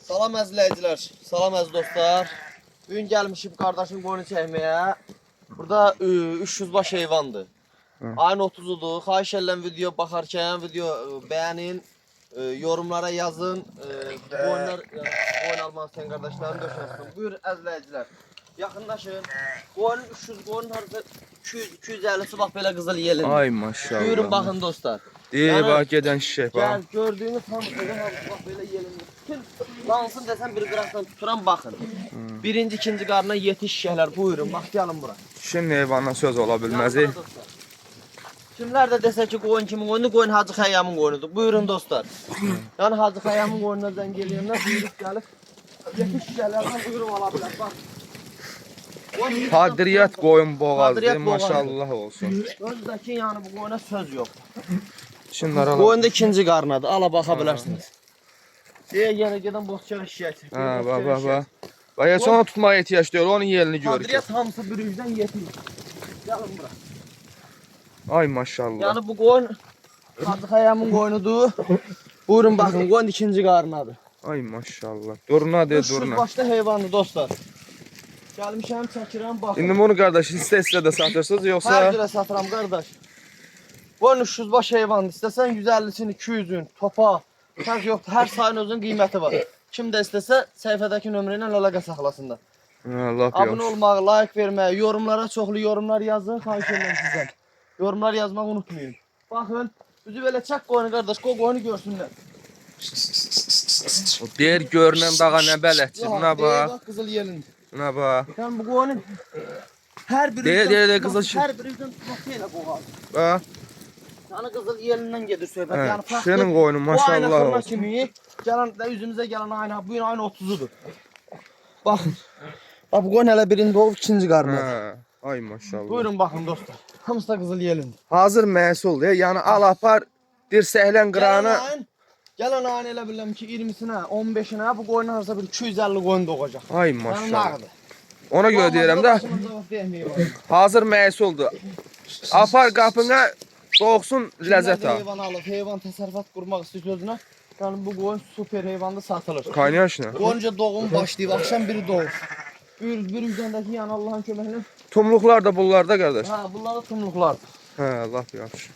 Salam əzləyicilər, salam əziz dostlar. Bu gün gəlmişik qardaşım qoyunu çəkməyə. Burada e, 300 baş heyvandır. Ayın 30-udur. Xahiş edirəm video baxarkən video e, bəyənin, e, yorumlara yazın. Qoyunlar qoyun almaq istəyən qardaşlarım döşəsin. Buyur əzləyicilər. Yaxınlaşın. Qoyunun 300 qoyun harca 200 250-si bax belə qızıl yelin. Ay maşallah. Buyurun baxın dostlar. Deyir Yəni- bak gedən şişək Gel bak. gördüğünüz hamısı hamısı bak böyle yerinde. Bütün lansın desem bir graftan tuturan bakın. Birinci, ikinci karnına yetiş şişeler buyurun bak gelin bura. Şimdi heyvanla söz ola bilməz. Gelin bura dostlar. Kimler de dese ki koyun kimin koyunu koyun Hacı Xəyyamın koyunudur. Buyurun dostlar. yani Hacı Xəyyamın koyununa zəng eləyəndə buyurup gelip yetiş şişelerden buyurun alabilir bak. Koyun- Hadriyat qoyun boğazdır. Maşallah olsun. Özdəki yani bu koyuna söz yok. Şunlar ala. Koyun da ikinci karnadır. Ala bakabilirsiniz. Diye bohçaya şişe çek. Ha bak bak bak. Bak heç ona tutmaya ehtiyac deyil. Onun yerini görürük. Kadriyat hamısı bir yüzden yetiyor. Gelin bura. Ay maşallah. Yani bu koyun Hacı Xəyamın koyunudur. Buyurun bakın koyun ikinci karnadır. Ay maşallah. Durna de Şu durna. başta heyvandır dostlar. Gelmişəm çəkirəm bakın. İndi bunu qardaş istə-istə də satırsınız Her yoxsa birə satıram qardaş. Koyun 300 baş heyvandır. İstəsən 150-sini, 200-ün, topa. Fərq yoxdur. Hər sayın özünün qiyməti var. Kim də istəsə səhifədəki nömrə ilə əlaqə saxlasınlar. Ha, lap Abunə yaxşı. olmağı, like verməyi, yorumlara çoxlu yorumlar yazın. Xahiş edirəm sizdən. Yorumlar yazmağı unutmayın. Baxın, bizi belə çək qoyun qardaş, qoy qoyunu görsünlər. Deyir görünən dağa nə bələdçi. Buna bax. bax qızıl yelin. Buna bax. Yəni bu qoyunun hər biri Deyir, deyir, deyir, qızıl. Hər qoğal. Bax. Yəni qızıl yelindən gedir söhbət. Hə, Yəni farklı. senin qoyunun, Bu ayna maşallah xırma olsun. kimi gələn də üzümüzə gələn ayna bu gün ayın 30-udur. Baxın. Bax bu qoyun hələ birində olub ikinci. Ha. Ay maşallah. Buyurun baxın dostlar. Hamısı da qızıl yelindir. Hazır məhsuldur. Yəni al apar dirsəklən qıranı. Gələn ayın, elə bilirəm ki 20-sinə, 15-inə bu qoyun harasa bir 250 qoyun doğacaq. Ay maşallah. Ona görə deyirəm də hazır məhsuldur. Apar qapına doğsun ləzzət al. Heyvan alıb, heyvan təsərrüfat qurmaq istəyir özünə. Yəni bu qoyun super heyvanda satılır. Kaynaşla. Qoyunca doğum başlayıb, axşam biri doğur. Bir, bir üzəndəki yəni Allahın köməklə. Tumluqlar da bunlarda qardaş. Ha, bunlar da tumluqlar. Hə, lap yaxşı.